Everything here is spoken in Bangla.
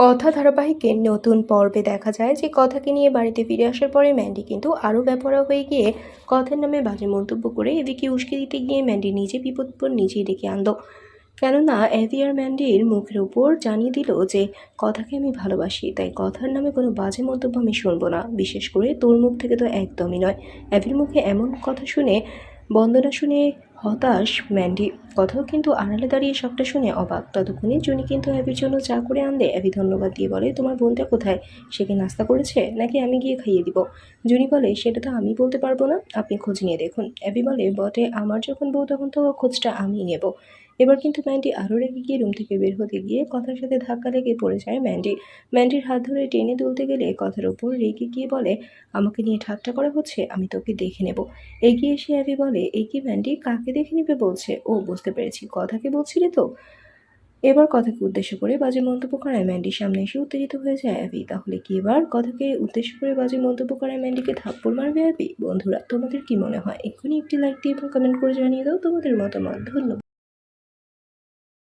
কথা ধারাবাহিকের নতুন পর্বে দেখা যায় যে কথাকে নিয়ে বাড়িতে ফিরে আসার পরে ম্যান্ডি কিন্তু আরও ব্যাপারা হয়ে গিয়ে কথার নামে বাজে মন্তব্য করে এদিকে উস্কে দিতে গিয়ে ম্যান্ডি নিজে বিপদ পর নিজেই ডেকে আনলো। কেননা আর ম্যান্ডির মুখের উপর জানিয়ে দিল যে, কথাকে আমি ভালোবাসি, তাই কথার নামে কোনো বাজে মন্তব্য আমি শুনব না। বিশেষ করে তোর মুখ থেকে তো একদমই নয়। অ্যাভির মুখে এমন কথা শুনে বন্দনা শুনে হতাশ, ম্যান্ডি কথাও কিন্তু আড়ালে দাঁড়িয়ে সবটা শুনে অবাক। ততক্ষণে জুনি কিন্তু অ্যাবির জন্য চা করে আনলে অ্যাবি ধন্যবাদ দিয়ে বলে, তোমার বোনটা কোথায়? সে কি নাস্তা করেছে? নাকি আমি গিয়ে খাইয়ে দিব? জুনি বলে, সেটা তো আমি বলতে পারব না, আপনি খোঁজ নিয়ে দেখুন। অ্যাবি বলে, বটে, আমার যখন বউ তখন তো খোঁজটা আমি নেব। এবার কিন্তু ম্যান্ডি আরও রেগে গিয়ে রুম থেকে বের হতে গিয়ে কথার সাথে ধাক্কা লেগে পড়ে যায় ম্যান্ডি। ম্যান্ডির হাত ধরে টেনে তুলতে গেলে কথার ওপর রেগে গিয়ে বলে, আমাকে নিয়ে ঠাট্টা করা হচ্ছে, আমি তোকে দেখে নেব। এগিয়ে এসে অ্যাবি বলে এই কি ম্যান্ডি, কাকে দেখে নেবে? বলছে, ও, বুঝতে পেরেছি, কথাকে বলছিলি তো? এবার কথাকে উদ্দেশ্য করে বাজে মন্তব্য করায় ম্যান্ডির সামনে এসে উত্তেজিত হয়ে যায় অ্যাবি তাহলে কি এবার কথাকে উদ্দেশ্য করে বাজে মন্তব্য করায় ম্যান্ডিকে থাপ্পড় মারবে অ্যাবি বন্ধুরা, তোমাদের কি মনে হয়? এক্ষুনি একটি লাইক দিয়ে এবং কমেন্ট করে জানিয়ে দাও তোমাদের মতামত। ধন্যবাদ।